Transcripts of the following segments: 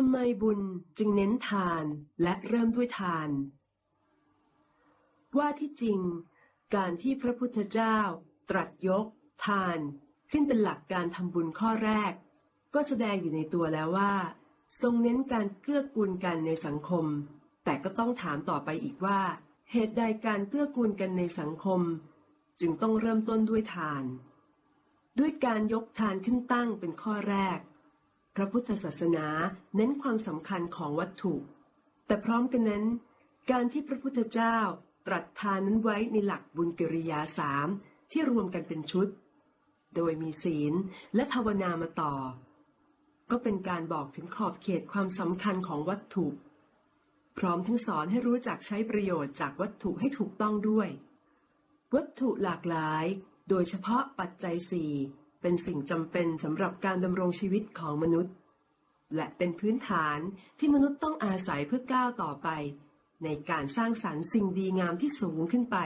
ทำไมบุญจึงเน้นทานและเริ่มด้วยทาน ว่าที่จริง การที่พระพุทธเจ้า ตรัสยก ทาน ขึ้นเป็นหลักการทำบุญข้อแรก ก็แสดงอยู่ในตัวแล้วว่า ทรงเน้นการเกื้อกูลกันในสังคม แต่ก็ต้องถามต่อไปอีกว่า เหตุใดการเกื้อกูลกันในสังคม จึงต้องเริ่มต้นด้วยทาน ด้วยการยกทานขึ้นตั้งเป็นข้อแรก ระพุทธศาสนาเน้นความสำคัญของวัตถุ แต่พร้อมกันนั้น การที่พระพุทธเจ้าตรัสทานนั้นไว้ในหลักบุญกิริยาสามที่รวมกันเป็นชุด โดยมีศีลและภาวนามาต่อ ก็เป็นการบอกถึงขอบเขตความสำคัญของวัตถุ พร้อมทั้งสอนให้รู้จักใช้ประโยชน์จากวัตถุให้ถูกต้องด้วย วัตถุหลากหลาย โดยเฉพาะปัจจัยสี่ เป็นสิ่งจำเป็นสำหรับการดำรงชีวิตของมนุษย์ และเป็นพื้นฐานที่มนุษย์ต้องอาศัยเพื่อก้าวต่อไป ในการสร้างสรรค์สิ่งดีงามที่สูงขึ้นไป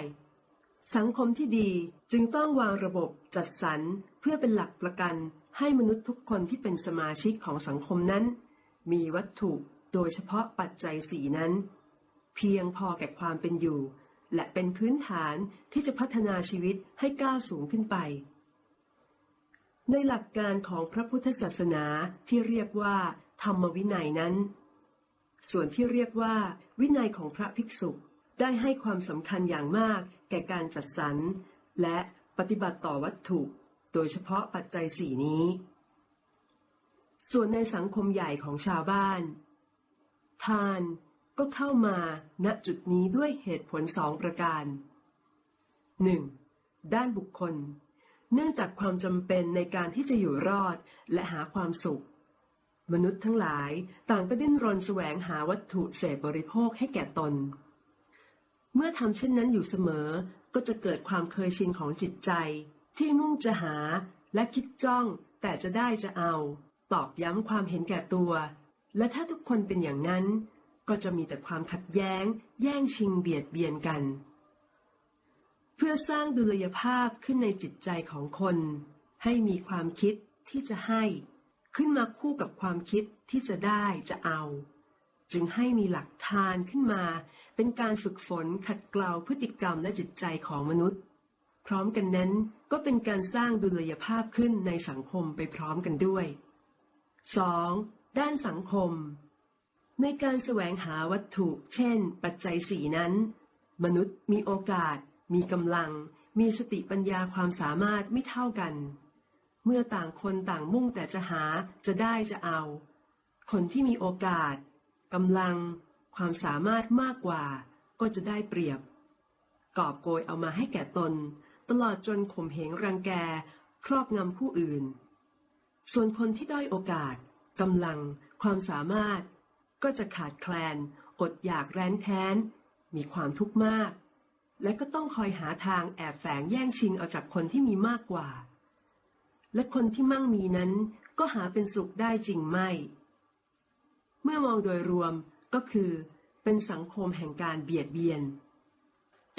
สังคมที่ดีจึงต้องวางระบบจัดสรรเพื่อเป็นหลักประกันให้มนุษย์ทุกคนที่เป็นสมาชิกของสังคมนั้น มีวัตถุโดยเฉพาะปัจจัยสีนั้น เพียงพอแก่ความเป็นอยู่ และเป็นพื้นฐานที่จะพัฒนาชีวิตให้ก้าวสูงขึ้นไป ในหลักการของพระพุทธศาสนาที่เรียกว่า ธรรมวินัยนั้น ส่วนที่เรียกว่า วินัยของพระภิกษุได้ให้ความสำคัญอย่างมากแก่การจัดสรร และปฏิบัติต่อวัตถุ โดยเฉพาะปัจจัยสี่นี้ ส่วนในสังคมใหญ่ของชาวบ้าน ทานก็เข้ามาณจุดนี้ด้วยเหตุผลสองประการ 1. ด้านบุคคล เนื่องจากความจำเป็นในการที่จะอยู่รอดและหาความสุข มนุษย์ทั้งหลายต่างก็ดิ้นรนแสวงหาวัตถุเสพบริโภคให้แก่ตน เมื่อทำเช่นนั้นอยู่เสมอก็จะเกิดความเคยชินของจิตใจ ที่มุ่งจะหาและคิดจ้องแต่จะได้จะเอา ตอกย้ำความเห็นแก่ตัว และถ้าทุกคนเป็นอย่างนั้น ก็จะมีแต่ความขัดแย้ง แย่งชิงเบียดเบียนกัน เพื่อสร้างดุลยภาพขึ้นในจิตใจของคน ให้มีความคิดที่จะให้ ขึ้นมาคู่กับความคิดที่จะได้จะเอา จึงให้มีหลักทานขึ้นมา เป็นการฝึกฝนขัดเกลาพฤติกรรมและจิตใจของมนุษย์ พร้อมกันนั้นก็เป็นการสร้างดุลยภาพขึ้นในสังคมไปพร้อมกันด้วย 2. ด้านสังคม ในการแสวงหาวัตถุ เช่น ปัจจัยสีนั้น มนุษย์มีโอกาส มีกำลัง มีสติปัญญาความสามารถไม่เท่ากัน เมื่อต่างคนต่างมุ่งแต่จะหาจะได้จะเอา คนที่มีโอกาสกำลัง ความสามารถมากกว่า ก็จะได้เปรียบ กอบโกยเอามาให้แก่ตน ตลอดจนข่มเหงรังแก ครอบงำผู้อื่น ส่วนคนที่ด้อยโอกาสกำลัง ความสามารถ ก็จะขาดแคลน อดอยากแร้นแค้น มีความทุกข์มาก และก็ต้องคอยหาทางแอบแฝงแย่งชิงเอาจากคนที่มีมากกว่า และคนที่มั่งมีนั้นก็หาเป็นสุขได้จริงไม่ เมื่อมองโดยรวมก็คือเป็นสังคมแห่งการเบียดเบียน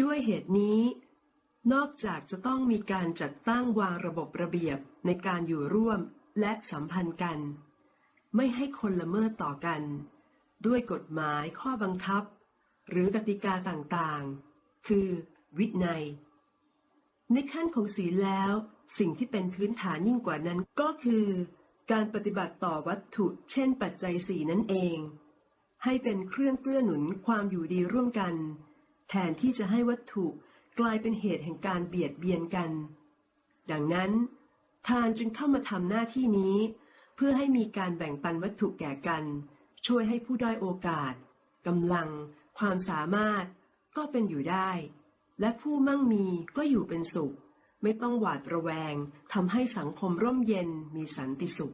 ด้วยเหตุนี้ นอกจากจะต้องมีการจัดตั้งวางระบบระเบียบในการอยู่ร่วมและสัมพันธ์กัน ไม่ให้คนละเมิดต่อกัน ด้วยกฎหมายข้อบังคับ หรือกติกาต่างๆ คือ วินัย ในขั้นของศีลแล้ว สิ่งที่เป็นพื้นฐานยิ่งกว่านั้นก็คือ การปฏิบัติต่อวัตถุ เช่น ปัจจัยสีนั่นเอง ให้เป็นเครื่องเกื้อหนุนความอยู่ดีร่วมกัน แทนที่จะให้วัตถุกลายเป็นเหตุแห่งการเบียดเบียนกัน ดังนั้น ทานจึงเข้ามาทำหน้าที่นี้ เพื่อให้มีการแบ่งปันวัตถุแก่กัน ช่วยให้ผู้ด้อยโอกาสกำลัง ความสามารถ ก็เป็นอยู่ได้ และผู้มั่งมีก็อยู่เป็นสุข ไม่ต้องหวาดระแวงทำให้สังคมร่มเย็นมีสันติสุข